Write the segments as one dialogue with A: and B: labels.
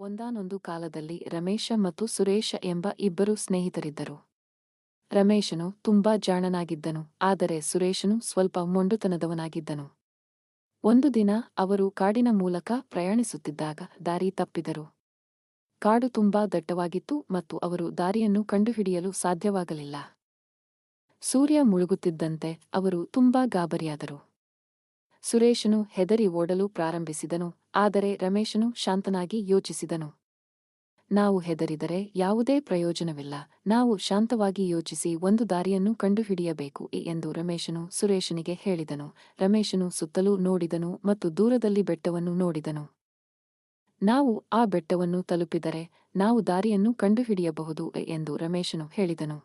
A: ಒಂದಾನೊಂದು ಕಾಲದಲ್ಲಿ ರಮೇಶ ಮತ್ತು ಸುರೇಶ ಎಂಬ ಇಬ್ಬರು ಸ್ನೇಹಿತರಿದ್ದರು. ರಮೇಶನು ತುಂಬಾ ಜಾಣನಾಗಿದ್ದನು, ಆದರೆ ಸುರೇಶನು ಸ್ವಲ್ಪ ಮೊಂಡುತನದವನಾಗಿದ್ದನು. ಒಂದು ದಿನ ಅವರು ಕಾಡಿನ ಮೂಲಕ ಪ್ರಯಾಣಿಸುತ್ತಿದ್ದಾಗ ದಾರಿ ತಪ್ಪಿದರು. ಕಾಡು ತುಂಬಾ ದಟ್ಟವಾಗಿತ್ತು ಮತ್ತು ಅವರು ದಾರಿಯನ್ನು ಕಂಡುಹಿಡಿಯಲು ಸಾಧ್ಯವಾಗಲಿಲ್ಲ. ಸೂರ್ಯ ಮುಳುಗುತ್ತಿದ್ದಂತೆ ಅವರು ತುಂಬಾ ಗಾಬರಿಯಾದರು. ಸುರೇಶನು ಹೆದರಿ ಓಡಲು ಪ್ರಾರಂಭಿಸಿದನು, ಆದರೆ ರಮೇಶನು ಶಾಂತನಾಗಿ ಯೋಚಿಸಿದನು. ನಾವು ಹೆದರಿದರೆ ಯಾವುದೇ ಪ್ರಯೋಜನವಿಲ್ಲ, ನಾವು ಶಾಂತವಾಗಿ ಯೋಚಿಸಿ ಒಂದು ದಾರಿಯನ್ನು ಕಂಡುಹಿಡಿಯಬೇಕು ಎಂದು ರಮೇಶನು ಸುರೇಶನಿಗೆ ಹೇಳಿದನು. ರಮೇಶನು ಸುತ್ತಲೂ ನೋಡಿದನು ಮತ್ತು ದೂರದಲ್ಲಿ ಬೆಟ್ಟವನ್ನು ನೋಡಿದನು. ನಾವು ಆ ಬೆಟ್ಟವನ್ನು ತಲುಪಿದರೆ ನಾವು ದಾರಿಯನ್ನು ಕಂಡುಹಿಡಿಯಬಹುದು ಎಂದು ರಮೇಶನು ಹೇಳಿದನು.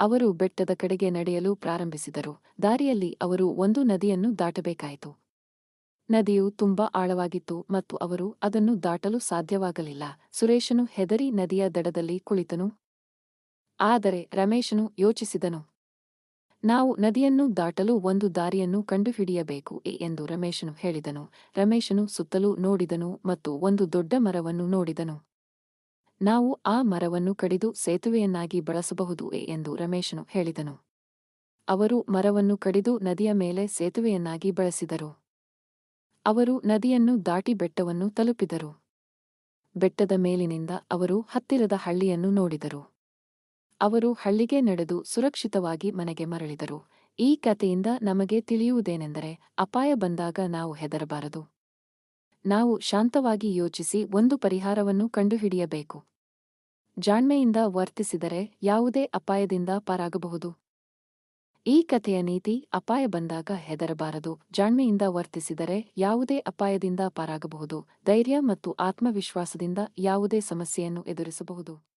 A: ಅವರು ಬೆಟ್ಟದ ಕಡೆಗೆ ನಡೆಯಲು ಪ್ರಾರಂಭಿಸಿದರು. ದಾರಿಯಲ್ಲಿ ಅವರು ಒಂದು ನದಿಯನ್ನು ದಾಟಬೇಕಾಯಿತು. ನದಿಯು ತುಂಬಾ ಆಳವಾಗಿತ್ತು ಮತ್ತು ಅವರು ಅದನ್ನು ದಾಟಲು ಸಾಧ್ಯವಾಗಲಿಲ್ಲ. ಸುರೇಶನು ಹೆದರಿ ನದಿಯ ದಡದಲ್ಲಿ ಕುಳಿತನು. ಆದರೆ ರಮೇಶನು ಯೋಚಿಸಿದನು. ನಾವು ನದಿಯನ್ನು ದಾಟಲು ಒಂದು ದಾರಿಯನ್ನು ಕಂಡುಹಿಡಿಯಬೇಕು ಎಂದು ರಮೇಶನು ಹೇಳಿದನು. ರಮೇಶನು ಸುತ್ತಲೂ ನೋಡಿದನು ಮತ್ತು ಒಂದು ದೊಡ್ಡ ಮರವನ್ನು ನೋಡಿದನು. ನಾವು ಆ ಮರವನ್ನು ಕಡಿದು ಸೇತುವೆಯನ್ನಾಗಿ ಬಳಸಬಹುದು ಎಂದು ರಮೇಶನು ಹೇಳಿದನು. ಅವರು ಮರವನ್ನು ಕಡಿದು ನದಿಯ ಮೇಲೆ ಸೇತುವೆಯನ್ನಾಗಿ ಬಳಸಿದರು. ಅವರು ನದಿಯನ್ನು ದಾಟಿ ಬೆಟ್ಟವನ್ನು ತಲುಪಿದರು. ಬೆಟ್ಟದ ಮೇಲಿನಿಂದ ಅವರು ಹತ್ತಿರದ ಹಳ್ಳಿಯನ್ನು ನೋಡಿದರು. ಅವರು ಹಳ್ಳಿಗೆ ನಡೆದು ಸುರಕ್ಷಿತವಾಗಿ ಮನೆಗೆ ಮರಳಿದರು. ಈ ಕಥೆಯಿಂದ ನಮಗೆ ತಿಳಿಯುವುದೇನೆಂದರೆ ಅಪಾಯ ಬಂದಾಗ ನಾವು ಹೆದರಬಾರದು. ನಾವು ಶಾಂತವಾಗಿ ಯೋಚಿಸಿ ಒಂದು ಪರಿಹಾರವನ್ನು ಕಂಡುಹಿಡಿಯಬೇಕು. ಜಾಣ್ಮೆಯಿಂದ ವರ್ತಿಸಿದರೆ ಯಾವುದೇ ಅಪಾಯದಿಂದ ಪಾರಾಗಬಹುದು. ಈ ಕಥೆಯ ನೀತಿ ಅಪಾಯ ಬಂದಾಗ ಹೆದರಬಾರದು. ಜಾಣ್ಮೆಯಿಂದ ವರ್ತಿಸಿದರೆ ಯಾವುದೇ ಅಪಾಯದಿಂದ ಪಾರಾಗಬಹುದು. ಧೈರ್ಯ ಮತ್ತು ಆತ್ಮವಿಶ್ವಾಸದಿಂದ ಯಾವುದೇ ಸಮಸ್ಯೆಯನ್ನು ಎದುರಿಸಬಹುದು.